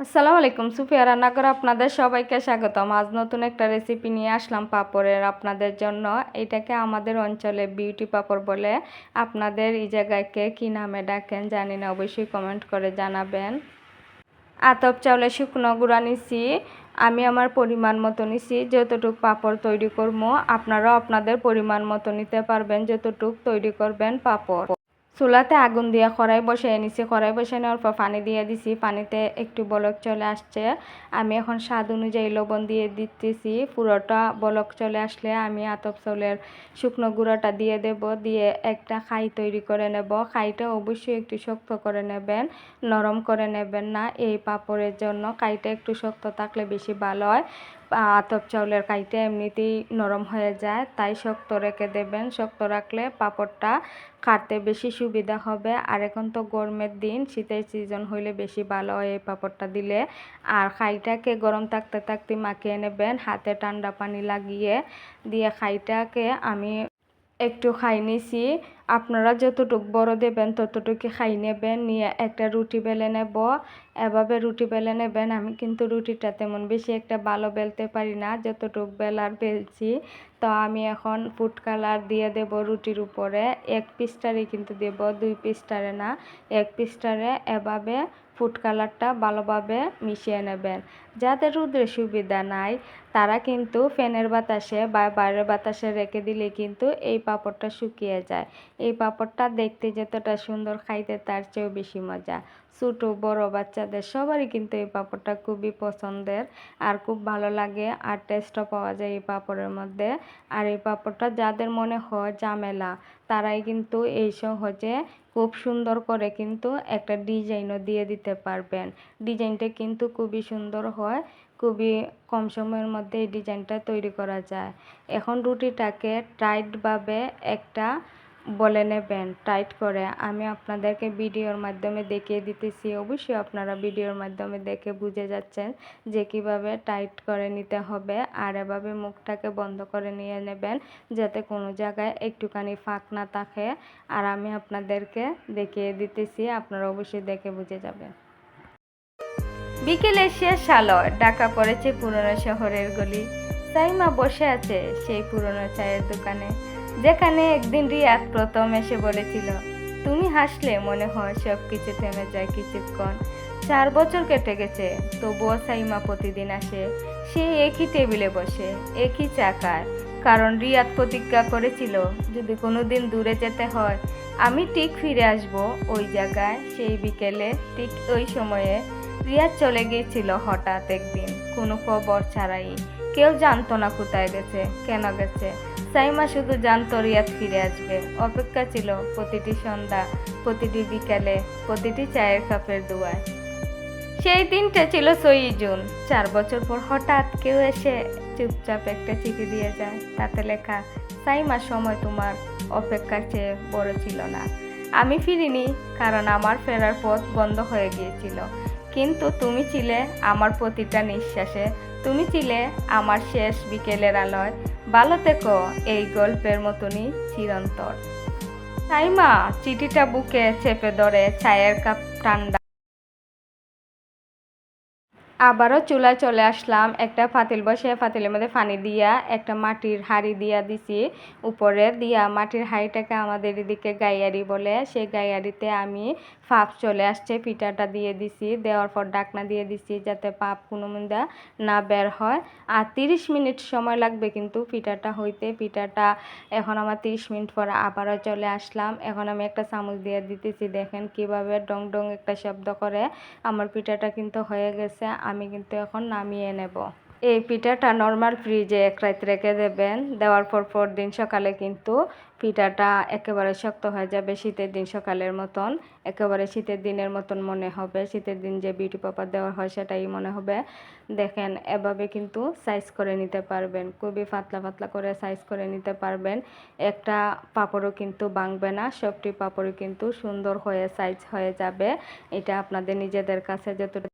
আসসালামু আলাইকুম, সুফিয়া রান্নাঘর আপনাদের সবাইকে স্বাগতম। আজ নতুন একটা রেসিপি নিয়ে আসলাম পাপড়ের। আপনাদের জন্য এটাকে আমাদের অঞ্চলে বিউটি পাপড় বলে আপনাদের এই জায়গায় কে কী নামে ডাকেন জানি না, অবশ্যই কমেন্ট করে জানাবেন। আতপ চাউলে শুকনো গুঁড়া নিছি, আমি আমার পরিমাণ মতো নিছি, যতটুক পাপড় তৈরি করব, আপনারাও আপনাদের পরিমাণ মতো নিতে পারবেন, যতটুক তৈরি করবেন পাপড়। চুলাতে আগুন দিয়ে কড়াই বসিয়ে নিছি কড়াই বসিয়ে নেওয়ার পর পানি দিয়ে দিছি। পানিতে একটু বলক চলে আসছে। আমি এখন স্বাদ অনুযায়ী লবণ দিয়ে দিতেছি। পুরোটা বলক চলে আসলে আমি আতপ চাউলের শুকনো গুঁড়োটা দিয়ে দেব। দিয়ে একটা খাই তৈরি করে নেব। খাইটা অবশ্যই একটু শক্ত করে নেবেন। নরম করে নেবেন না। এই পাপড়ের জন্য খাইটা একটু শক্ত থাকলে বেশি ভালো হয়। আতপ চাউলের কাইতে এমনিতেই নরম হয়ে যায়, তাই শক্ত রেখে দেবেন। শক্ত রাখলে পাপড়টা কাটতে বেশি সুবিধা হবে। আর এখন তো গরমের দিন, শীতের সিজন হইলে বেশি ভালো হয় এই পাপড়টা দিলে। আর খাইটাকে গরম থাকতে থাকতে মাখিয়ে নেবেন, হাতে ঠান্ডা পানি লাগিয়ে দিয়ে খাইটাকে আমি একটু খাই নিছি। আপনারা যতটুক বড় দেবেন ততটুকু খাই নেবেন। নিয়ে একটা রুটি বেলে নেব। এভাবে রুটি বেলে নেবেন। আমি কিন্তু রুটিটা তেমন বেশি একটা ভালো বেলতে পারি না। যতটুক বেলার বেলছি। তো আমি এখন ফুড কালার দিয়ে দেব রুটির উপরে। এক পিসটারে কিন্তু দেব, দুই পিসটারে না। এক পিসটারে এভাবে ফুড কালারটা ভালোভাবে মিশিয়ে নেবেন। যাদের রুদ্রের সুবিধা নাই, তারা কিন্তু ফ্যানের বাতাসে বা বাইরের বাতাসে রেখে দিলে কিন্তু এই পাঁপড়টা শুকিয়ে যায়। এই পাঁপড়টা দেখতে যতটা সুন্দর, খাইতে তার চেয়েও বেশি মজা। ছোটো, বড় বাচ্চাদের সবারই কিন্তু এই পাঁপড়টা খুবই পছন্দের আর খুব ভালো লাগে আর টেস্টও পাওয়া যায় এই পাপড়ের মধ্যে। আর এই পাঁপড়টা যাদের মনে হয় ঝামেলা, তারাই কিন্তু এই সহজে খুব সুন্দর করে কিন্তু একটা ডিজাইনও দিয়ে দিতে পারবেন। ডিজাইনটা কিন্তু খুবই সুন্দর হয়, খুবই কম সময়ের মধ্যে এই ডিজাইনটা তৈরি করা যায়। এখন রুটিটাকে টাইটভাবে একটা বলে নেবেন, টাইট করে। আমি আপনাদেরকে ভিডিওর মাধ্যমে দেখিয়ে দিতেছি। অবশ্যই আপনারা ভিডিওর মাধ্যমে দেখে বুঝে যাচ্ছেন যে কীভাবে টাইট করে নিতে হবে আর এভাবে মুখটাকে বন্ধ করে নিয়ে নেবেন যাতে কোনো জায়গায় একটুখানি ফাঁক না থাকে। আর আমি আপনাদেরকে দেখিয়ে দিতেছি, আপনারা অবশ্যই দেখে বুঝে যাবেন। বিকেলে শেষ আলোয় ডাকা পড়েছে পুরনো শহরের গলি। সাইমা বসে আছে সেই পুরনো চায়ের দোকানে। যেখানে একদিন রিয়াদ প্রথম এসে বলেছিল, তুমি হাসলে মনে হয় সব কিছু থেমে যায় কিছুক্ষণ। চার বছর কেটে গেছে, তবুও সাইমা প্রতিদিন আসে। সে একই টেবিলে বসে, একই চাকায়। কারণ রিয়াদ প্রতিজ্ঞা করেছিল, যদি কোনোদিন দূরে যেতে হয়, আমি ঠিক ফিরে আসব ওই জায়গায়। সেই বিকেলে ঠিক ওই সময়ে রিয়াদ চলে গিয়েছিল হঠাৎ একদিন। কোনো খবর ছাড়াই। কেউ জানতো না কোথায় গেছে, কেন গেছে। সাইমা শুধু জানতো রিয়াদ ফিরে আসবে। অপেক্ষা ছিল প্রতিটি সন্ধ্যা, প্রতিটি বিকালে, প্রতিটি চায়ের কাপের দুয়ায়। সেই দিনটা ছিল সই জুন। চার বছর পর হঠাৎ কেউ এসে চুপচাপ একটা চিঠি দিয়ে যায়। তাতে লেখা সাইমা সময় তোমার অপেক্ষার চেয়ে বড় ছিল না। আমি ফিরিনি কারণ আমার ফেরার পথ বন্ধ হয়ে গিয়েছিল। কিন্তু তুমি ছিলে আমার প্রতিটা নিঃশ্বাসে। তুমি ছিলে আমার শেষ বিকেলের আলোয়। ভালো থেকো, এই গল্পের মতনই চিরন্তর সাইমা চিঠিটা বুকে চেপে ধরে, চায়ের কাপ ঠান্ডা আবারও চুলায় চলে আসলাম। একটা পাতিল বসে, ফাতিলের মধ্যে পানি দিয়া, একটা মাটির হাড়ি দিয়া দিছি। উপরে দিয়া মাটির হাঁড়িটাকে আমাদের এদিকে গাইয়ারি বলে। সেই গাইয়ারিতে আমি ফাপ চলে আসছে, পিঠাটা দিয়ে দিছি। দেওয়ার পর ডাকনা দিয়ে দিছি যাতে পাপ কোনো মুন্দা না বের হয়। আর তিরিশ মিনিট সময় লাগবে কিন্তু পিঠাটা হইতে। পিঠাটা এখন আমার তিরিশ মিনিট পর আবারও চলে আসলাম। এখন আমি একটা চামচ দিয়ে দিতেছি। দেখেন কীভাবে ডং ডং একটা শব্দ করে। আমার পিঠাটা কিন্তু হয়ে গেছে। আমি কিন্তু এখন নামিয়ে নেব। এই পিঠাটা নর্মাল ফ্রিজে এক রাত রেখে দেবেন। দেওয়ার পর পর দিন সকালে কিন্তু পিঠাটা একেবারে শক্ত হয়ে যাবে, শীতের দিন সকালের মতন। একেবারে শীতের দিনের মতন মনে হবে। শীতের দিন যে বিউটি পাপার দেওয়া হয় সেটাই মনে হবে। দেখেন, এভাবে কিন্তু সাইজ করে নিতে পারবেন। খুবই পাতলা পাতলা করে সাইজ করে নিতে পারবেন। একটা পাপড়ও কিন্তু ভাঙবে না। সবটি পাপড়ও কিন্তু সুন্দর হয়ে সাইজ হয়ে যাবে। এটা আপনাদের নিজেদের কাছে যতটুকু